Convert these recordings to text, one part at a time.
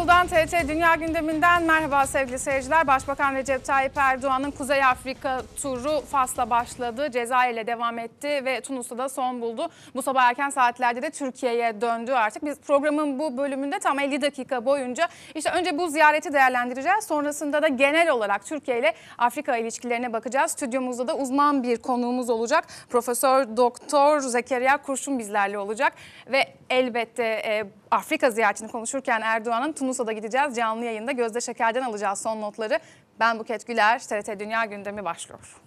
İstanbul'dan TRT Dünya gündeminden merhaba sevgili seyirciler. Başbakan Recep Tayyip Erdoğan'ın Kuzey Afrika turu Fas'la başladı. Cezayir ile devam etti ve Tunus'ta da son buldu. Bu sabah erken saatlerde de Türkiye'ye döndü artık. Biz programın bu bölümünde tam 50 dakika boyunca işte önce bu ziyareti değerlendireceğiz. Sonrasında da genel olarak Türkiye ile Afrika ilişkilerine bakacağız. Stüdyomuzda da uzman bir konuğumuz olacak. Profesör Doktor Zekeriya Kurşun bizlerle olacak ve elbette e, Afrika ziyaretini konuşurken Erdoğan'ın Tunus'a da gideceğiz. Canlı yayında Gözde Şeker'den alacağız son notları. Ben Buket Güler, TRT Dünya gündemi başlıyor.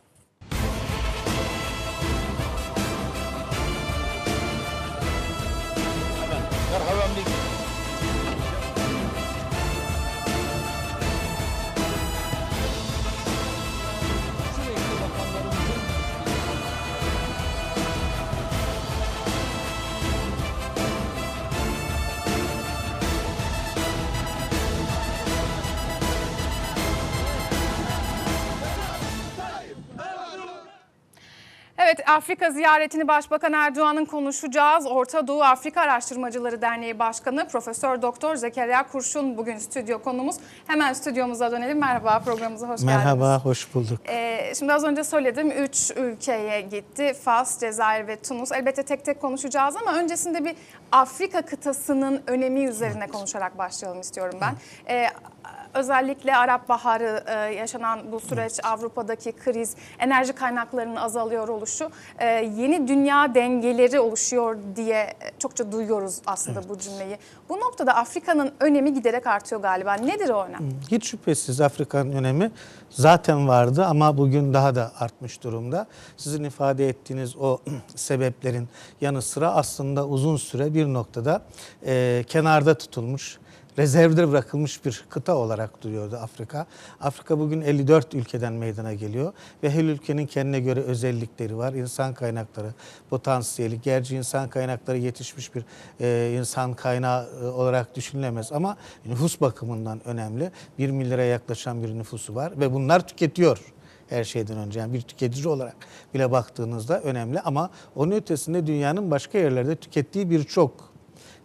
Afrika ziyaretini Başbakan Erdoğan'ın konuşacağız. Orta Doğu Afrika Araştırmacıları Derneği Başkanı Profesör Doktor Zekeriya Kurşun bugün stüdyo konumuz. Hemen stüdyomuza dönelim. Merhaba programımıza hoş geldiniz. Merhaba, hoş bulduk. Ee, şimdi az önce söyledim 3 ülkeye gitti. Fas, Cezayir ve Tunus. Elbette tek tek konuşacağız ama öncesinde bir Afrika kıtasının önemi üzerine konuşarak başlayalım istiyorum ben. Ee, özellikle Arap Baharı e, yaşanan bu süreç, Avrupa'daki kriz, enerji kaynaklarının azalıyor oluşu, e, yeni dünya dengeleri oluşuyor diye çokça duyuyoruz aslında bu cümleyi. Bu noktada Afrika'nın önemi giderek artıyor galiba. Nedir o önem? Hiç şüphesiz Afrika'nın önemi zaten vardı ama bugün daha da artmış durumda. Sizin ifade ettiğiniz o sebeplerin yanı sıra aslında uzun süre bir noktada e, kenarda tutulmuş, rezervde bırakılmış bir kıta olarak duruyordu Afrika. Afrika bugün 54 ülkeden meydana geliyor ve her ülkenin kendine göre özellikleri var. İnsan kaynakları, potansiyeli, gerçi insan kaynakları yetişmiş bir e, insan kaynağı e, olarak düşünülemez ama nüfus bakımından önemli. 1 milyara yaklaşan bir nüfusu var ve bunlar tüketiyor her şeyden önce. Yani bir tüketici olarak bile baktığınızda önemli ama onun ötesinde dünyanın başka yerlerde tükettiği birçok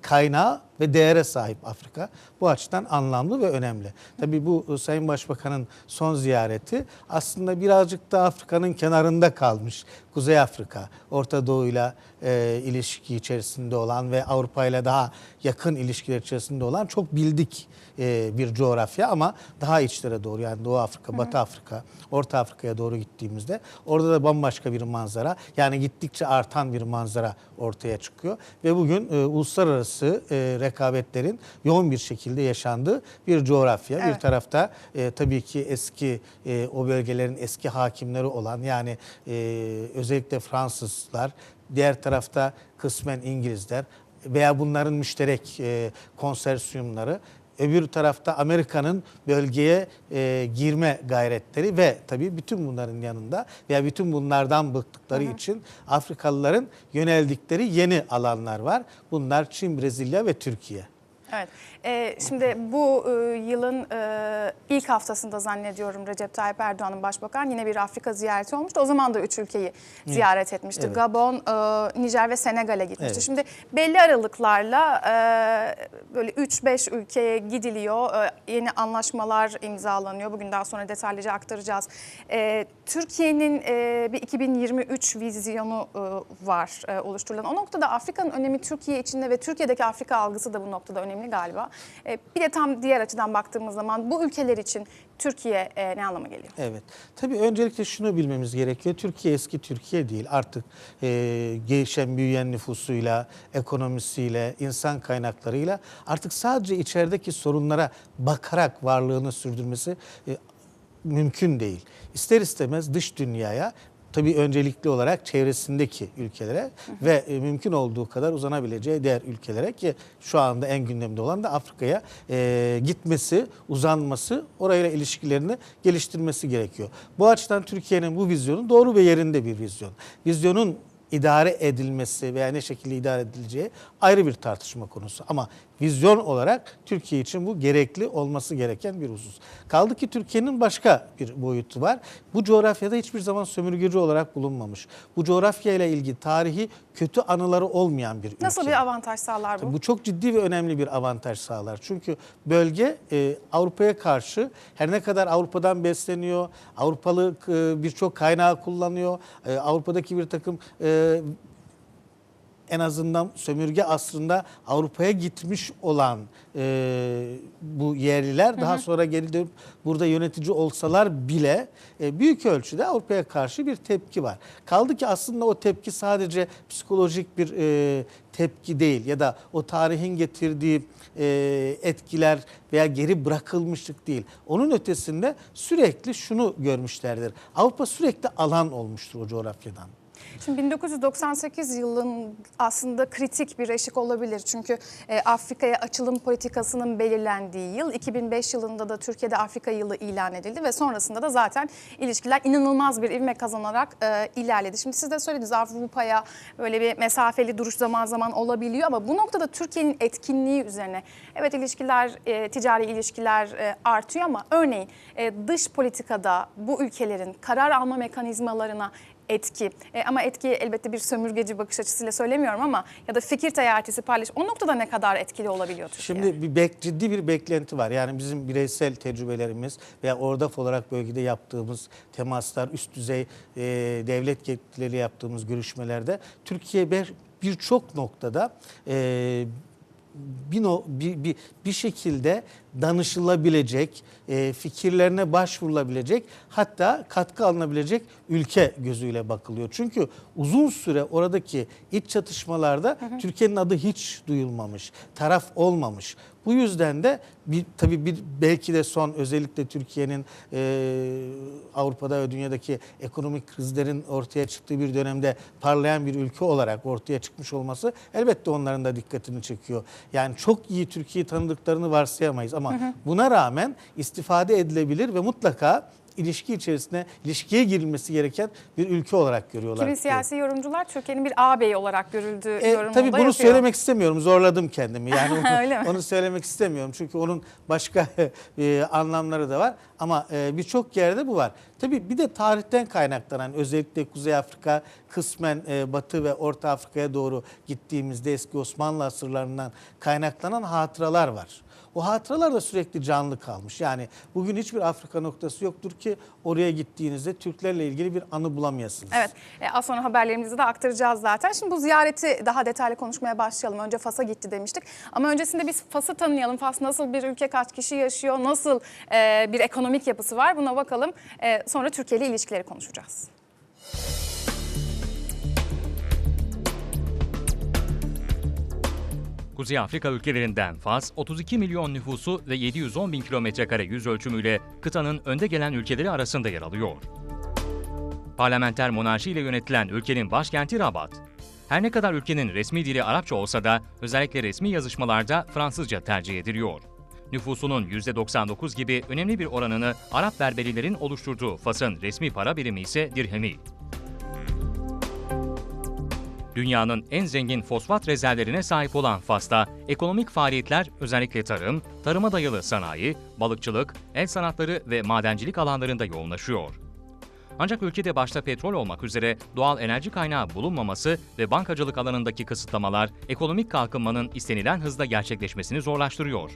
kaynağı ve değere sahip Afrika. Bu açıdan anlamlı ve önemli. Tabii bu e, Sayın Başbakan'ın son ziyareti aslında birazcık da Afrika'nın kenarında kalmış. Kuzey Afrika, Orta Doğu'yla e, ilişki içerisinde olan ve Avrupa ile daha yakın ilişkiler içerisinde olan çok bildik e, bir coğrafya ama daha içlere doğru yani Doğu Afrika, Batı Afrika, Orta Afrika'ya doğru gittiğimizde orada da bambaşka bir manzara yani gittikçe artan bir manzara ortaya çıkıyor ve bugün e, uluslararası e, rekabetlerin yoğun bir şekilde yaşandığı bir coğrafya. Evet. Bir tarafta e, tabii ki eski e, o bölgelerin eski hakimleri olan yani e, özellikle Fransızlar, diğer tarafta kısmen İngilizler veya bunların müşterek e, konsorsiyumları Öbür tarafta Amerika'nın bölgeye e, girme gayretleri ve tabii bütün bunların yanında veya bütün bunlardan bıktıkları için Afrikalıların yöneldikleri yeni alanlar var. Bunlar Çin, Brezilya ve Türkiye. Evet. Ee, şimdi bu e, yılın e, ilk haftasında zannediyorum Recep Tayyip Erdoğan'ın başbakan yine bir Afrika ziyareti olmuştu. O zaman da üç ülkeyi ziyaret etmişti. Evet. Gabon, e, Nijer ve Senegal'e gitmişti. Evet. Şimdi belli aralıklarla e, böyle 3-5 ülkeye gidiliyor. E, yeni anlaşmalar imzalanıyor. Bugün daha sonra detaylıca aktaracağız. E, Türkiye'nin e, bir 2023 vizyonu e, var e, oluşturulan. O noktada Afrika'nın önemi Türkiye içinde ve Türkiye'deki Afrika algısı da bu noktada önemli galiba. E, bir de tam diğer açıdan baktığımız zaman bu ülkeler için Türkiye e, ne anlama geliyor? Evet. Tabii öncelikle şunu bilmemiz gerekiyor. Türkiye eski Türkiye değil. Artık e, gelişen, büyüyen nüfusuyla, ekonomisiyle, insan kaynaklarıyla artık sadece içerideki sorunlara bakarak varlığını sürdürmesi e, mümkün değil. İster istemez dış dünyaya tabii öncelikli olarak çevresindeki ülkelere ve e, mümkün olduğu kadar uzanabileceği diğer ülkelere ki şu anda en gündemde olan da Afrika'ya e, gitmesi, uzanması, orayla ilişkilerini geliştirmesi gerekiyor. Bu açıdan Türkiye'nin bu vizyonu doğru ve yerinde bir vizyon. Vizyonun idare edilmesi veya ne şekilde idare edileceği ayrı bir tartışma konusu. Ama vizyon olarak Türkiye için bu gerekli olması gereken bir husus. Kaldı ki Türkiye'nin başka bir boyutu var. Bu coğrafyada hiçbir zaman sömürgeci olarak bulunmamış. Bu coğrafya ile ilgili tarihi kötü anıları olmayan bir ülke. Nasıl bir avantaj sağlar bu? Bu çok ciddi ve önemli bir avantaj sağlar. Çünkü bölge e, Avrupa'ya karşı her ne kadar Avrupa'dan besleniyor, Avrupalı e, birçok kaynağı kullanıyor, e, Avrupa'daki bir takım e, en azından sömürge asrında Avrupa'ya gitmiş olan e, bu yerliler daha sonra geri dönüp burada yönetici olsalar bile e, büyük ölçüde Avrupa'ya karşı bir tepki var. Kaldı ki aslında o tepki sadece psikolojik bir e, tepki değil ya da o tarihin getirdiği e, etkiler veya geri bırakılmışlık değil. Onun ötesinde sürekli şunu görmüşlerdir. Avrupa sürekli alan olmuştur o coğrafyadan. Şimdi 1998 yılın aslında kritik bir eşik olabilir. Çünkü e, Afrika'ya açılım politikasının belirlendiği yıl 2005 yılında da Türkiye'de Afrika yılı ilan edildi ve sonrasında da zaten ilişkiler inanılmaz bir ivme kazanarak e, ilerledi. Şimdi siz de söylediniz Avrupa'ya böyle bir mesafeli duruş zaman zaman olabiliyor ama bu noktada Türkiye'nin etkinliği üzerine evet ilişkiler, e, ticari ilişkiler e, artıyor ama örneğin e, dış politikada bu ülkelerin karar alma mekanizmalarına etki. E, ama etki elbette bir sömürgeci bakış açısıyla söylemiyorum ama ya da fikir teatisi paylaş. O noktada ne kadar etkili olabiliyor Türkiye? Şimdi bir bek, ciddi bir beklenti var. Yani bizim bireysel tecrübelerimiz veya ORDAF olarak bölgede yaptığımız temaslar, üst düzey e, devlet yetkilileri yaptığımız görüşmelerde Türkiye bir- birçok noktada e, bir, bir, bir, bir şekilde danışılabilecek, e, fikirlerine başvurulabilecek hatta katkı alınabilecek ülke gözüyle bakılıyor. Çünkü uzun süre oradaki iç çatışmalarda Türkiye'nin adı hiç duyulmamış, taraf olmamış. Bu yüzden de bir, tabii bir belki de son özellikle Türkiye'nin e, Avrupa'da ve dünyadaki ekonomik krizlerin ortaya çıktığı bir dönemde parlayan bir ülke olarak ortaya çıkmış olması elbette onların da dikkatini çekiyor. Yani çok iyi Türkiye'yi tanıdıklarını varsayamayız ama buna rağmen istifade edilebilir ve mutlaka ilişki içerisine ilişkiye girilmesi gereken bir ülke olarak görüyorlar. Kimi siyasi yorumcular Türkiye'nin bir ağabey olarak görüldüğü E, yorumunu tabii bunu yapıyor. söylemek istemiyorum. Zorladım kendimi. Yani onu, onu söylemek istemiyorum. Çünkü onun başka e, anlamları da var. Ama e, birçok yerde bu var. Tabii bir de tarihten kaynaklanan özellikle Kuzey Afrika kısmen e, Batı ve Orta Afrika'ya doğru gittiğimizde eski Osmanlı asırlarından kaynaklanan hatıralar var. O hatıralar da sürekli canlı kalmış. Yani bugün hiçbir Afrika noktası yoktur ki oraya gittiğinizde Türklerle ilgili bir anı bulamıyorsunuz. Evet, e, az sonra haberlerimizi de aktaracağız zaten. Şimdi bu ziyareti daha detaylı konuşmaya başlayalım. Önce Fas'a gitti demiştik. Ama öncesinde biz Fas'ı tanıyalım. Fas nasıl bir ülke, kaç kişi yaşıyor, nasıl e, bir ekonomik yapısı var buna bakalım. E, sonra Türkiye ile ilişkileri konuşacağız. Kuzey Afrika ülkelerinden Fas, 32 milyon nüfusu ve 710 bin kilometre kare yüz ölçümüyle kıtanın önde gelen ülkeleri arasında yer alıyor. Parlamenter monarşi ile yönetilen ülkenin başkenti Rabat. Her ne kadar ülkenin resmi dili Arapça olsa da özellikle resmi yazışmalarda Fransızca tercih ediliyor. Nüfusunun %99 gibi önemli bir oranını Arap Berberilerin oluşturduğu Fas'ın resmi para birimi ise dirhemi. Dünyanın en zengin fosfat rezervlerine sahip olan Fas'ta ekonomik faaliyetler özellikle tarım, tarıma dayalı sanayi, balıkçılık, el sanatları ve madencilik alanlarında yoğunlaşıyor. Ancak ülkede başta petrol olmak üzere doğal enerji kaynağı bulunmaması ve bankacılık alanındaki kısıtlamalar ekonomik kalkınmanın istenilen hızda gerçekleşmesini zorlaştırıyor.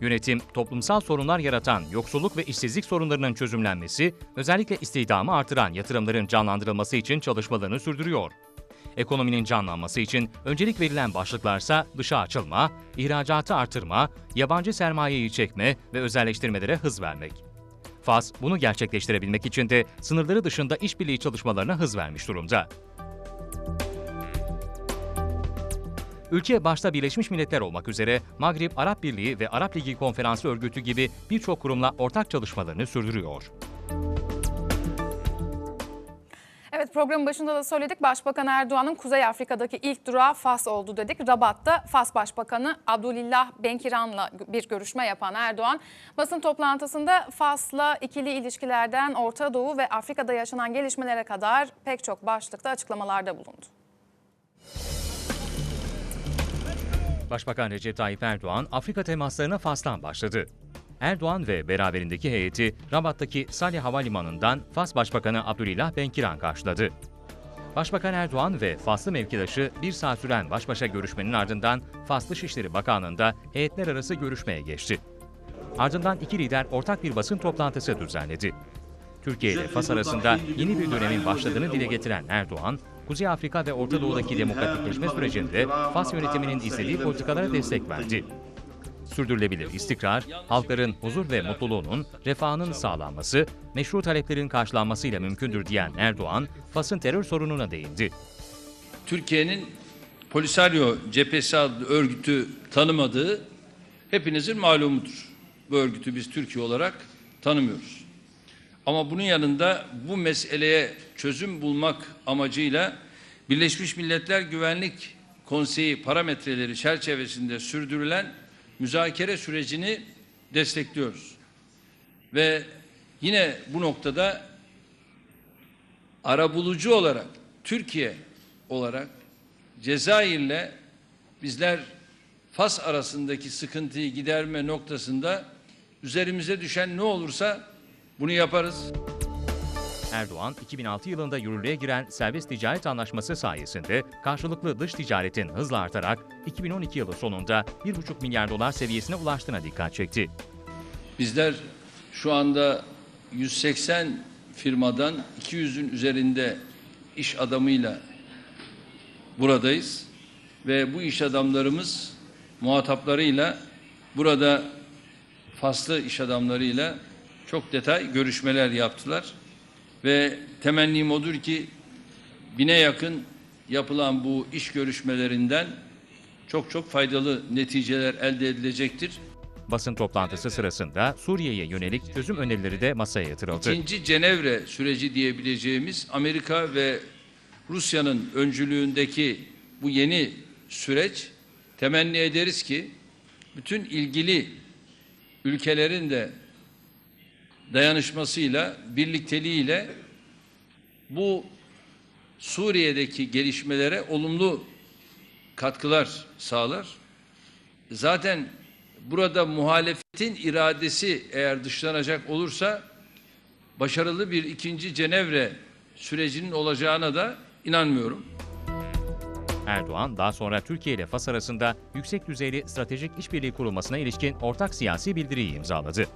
Yönetim, toplumsal sorunlar yaratan yoksulluk ve işsizlik sorunlarının çözümlenmesi, özellikle istihdamı artıran yatırımların canlandırılması için çalışmalarını sürdürüyor. Ekonominin canlanması için öncelik verilen başlıklarsa dışa açılma, ihracatı artırma, yabancı sermayeyi çekme ve özelleştirmelere hız vermek. Fas bunu gerçekleştirebilmek için de sınırları dışında işbirliği çalışmalarına hız vermiş durumda. Ülke başta Birleşmiş Milletler olmak üzere Maghrib Arap Birliği ve Arap Ligi Konferansı Örgütü gibi birçok kurumla ortak çalışmalarını sürdürüyor. Evet programın başında da söyledik. Başbakan Erdoğan'ın Kuzey Afrika'daki ilk durağı Fas oldu dedik. Rabat'ta Fas Başbakanı Abdülillah Benkiran'la bir görüşme yapan Erdoğan basın toplantısında Fas'la ikili ilişkilerden Orta Doğu ve Afrika'da yaşanan gelişmelere kadar pek çok başlıkta açıklamalarda bulundu. Başbakan Recep Tayyip Erdoğan Afrika temaslarına Fas'tan başladı. Erdoğan ve beraberindeki heyeti Rabat'taki Salih Havalimanı'ndan Fas Başbakanı Abdülillah Benkiran karşıladı. Başbakan Erdoğan ve Faslı mevkidaşı bir saat süren baş başa görüşmenin ardından Fas Dışişleri Bakanlığı'nda heyetler arası görüşmeye geçti. Ardından iki lider ortak bir basın toplantısı düzenledi. Türkiye ile Fas arasında yeni bir dönemin başladığını dile getiren Erdoğan, Kuzey Afrika ve Orta Doğu'daki demokratikleşme sürecinde Fas yönetiminin izlediği politikalara destek verdi. Sürdürülebilir istikrar, halkların huzur ve mutluluğunun, refahının sağlanması, meşru taleplerin karşılanmasıyla mümkündür diyen Erdoğan, Fas'ın terör sorununa değindi. Türkiye'nin Polisario Cephesi adlı örgütü tanımadığı hepinizin malumudur. Bu örgütü biz Türkiye olarak tanımıyoruz. Ama bunun yanında bu meseleye çözüm bulmak amacıyla Birleşmiş Milletler Güvenlik Konseyi parametreleri çerçevesinde sürdürülen müzakere sürecini destekliyoruz. Ve yine bu noktada arabulucu olarak Türkiye olarak Cezayir'le bizler Fas arasındaki sıkıntıyı giderme noktasında üzerimize düşen ne olursa bunu yaparız. Erdoğan, 2006 yılında yürürlüğe giren serbest ticaret anlaşması sayesinde karşılıklı dış ticaretin hızla artarak 2012 yılı sonunda 1,5 milyar dolar seviyesine ulaştığına dikkat çekti. Bizler şu anda 180 firmadan 200'ün üzerinde iş adamıyla buradayız ve bu iş adamlarımız muhataplarıyla burada faslı iş adamlarıyla çok detay görüşmeler yaptılar ve temennim odur ki bine yakın yapılan bu iş görüşmelerinden çok çok faydalı neticeler elde edilecektir. Basın toplantısı sırasında Suriye'ye yönelik çözüm önerileri de masaya yatırıldı. İkinci Cenevre süreci diyebileceğimiz Amerika ve Rusya'nın öncülüğündeki bu yeni süreç temenni ederiz ki bütün ilgili ülkelerin de dayanışmasıyla, birlikteliğiyle bu Suriye'deki gelişmelere olumlu katkılar sağlar. Zaten burada muhalefetin iradesi eğer dışlanacak olursa başarılı bir ikinci Cenevre sürecinin olacağına da inanmıyorum. Erdoğan daha sonra Türkiye ile Fas arasında yüksek düzeyli stratejik işbirliği kurulmasına ilişkin ortak siyasi bildiriyi imzaladı.